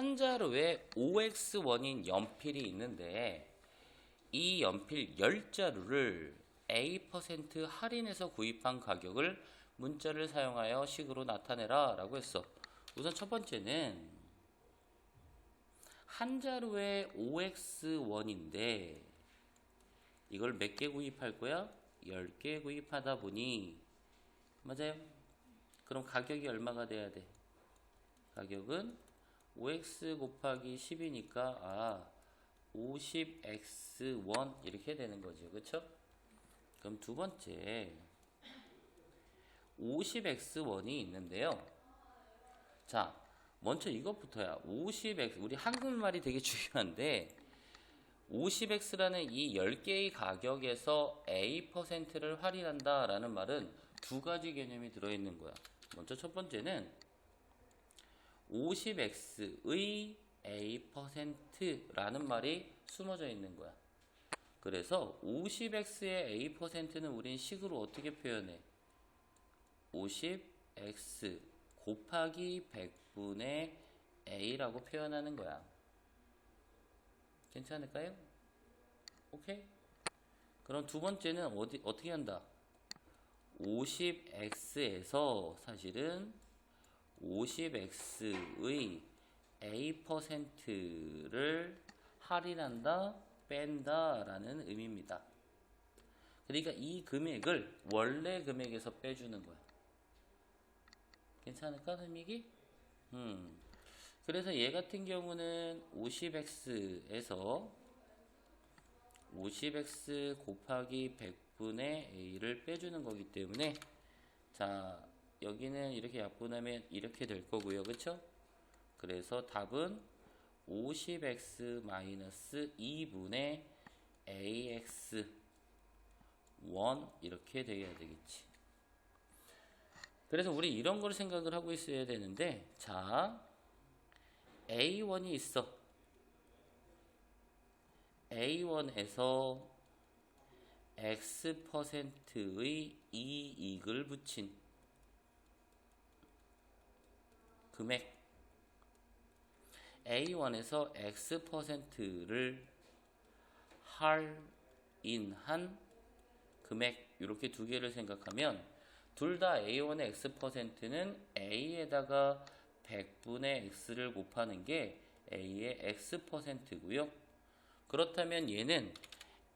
한 자루에 5x1인 연필이 있는데 이 연필 10자루를 A% 할인해서 구입한 가격을 문자를 사용하여 식으로 나타내라 라고 했어. 우선 첫 번째는 한 자루에 5x1인데 이걸 몇 개 구입할 거야? 10개 구입하다 보니 맞아요? 그럼 가격이 얼마가 돼야 돼? 가격은 5x 곱하기 10이니까 아 50x1 이렇게 되는 거죠. 그쵸? 그럼 두 번째 50x1이 있는데요. 자, 먼저 이것부터야. 50x 우리 한국말이 되게 중요한데 50x라는 이 10개의 가격에서 A%를 할인한다 라는 말은 두 가지 개념이 들어 있는 거야. 먼저 첫 번째는 50x의 A%라는 말이 숨어져 있는 거야. 그래서 50x의 A%는 우린 식으로 어떻게 표현해? 50x 곱하기 100분의 a라고 표현하는 거야. 괜찮을까요? 오케이? 그럼 두 번째는 어디, 어떻게 한다? 50x에서 사실은 50x의 a%를 할인한다, 뺀다 라는 의미입니다. 그러니까 이 금액을 원래 금액에서 빼주는 거야. 괜찮을까, 선미기? 음. 그래서 얘 같은 경우는 50x에서 50x 곱하기 100분의 a를 빼주는 거기 때문에 자 여기는 이렇게 약분하면 이렇게 될 거고요. 그쵸? 그래서 답은 50x 마이너스 2분의 ax 1 이렇게 돼야 되겠지. 그래서 우리 이런 걸 생각을 하고 있어야 되는데 자 a1이 있어. A1에서 X%의 이익을 붙인 금액 A1에서 X%를 할인한 금액 이렇게 두 개를 생각하면 둘 다 A1의 X%는 A에다가 100분의 X를 곱하는 게 A의 X%고요. 그렇다면 얘는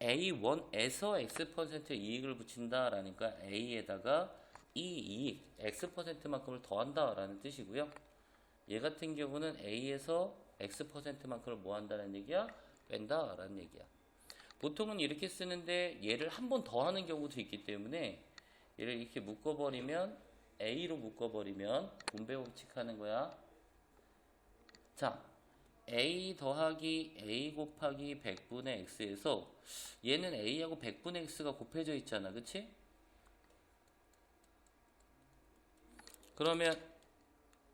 A1에서 X% 이익을 붙인다라니까 A에다가 이 이익 X%만큼을 더한다라는 뜻이고요. 얘 같은 경우는 A에서 X%만큼을 뭐 한다는 얘기야? 뺀다 라는 얘기야. 보통은 이렇게 쓰는데 얘를 한 번 더 하는 경우도 있기 때문에 얘를 이렇게 묶어버리면 A로 묶어버리면 분배 법칙 하는 거야. 자, a 더하기 a 곱하기 100분의 x에서 얘는 a하고 100분의 x가 곱해져 있잖아. 그치? 그러면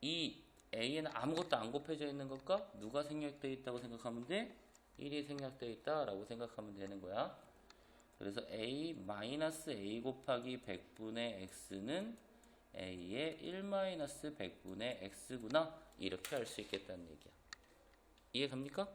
이 a에는 아무것도 안 곱해져 있는 것과 누가 생략되어 있다고 생각하면 돼? 1이 생략되어 있다라고 생각하면 되는 거야. 그래서 a 마이너스 a 곱하기 100분의 x는 a의 1 마이너스 100분의 x구나. 이렇게 할 수 있겠다는 얘기야. 이해 갑니까?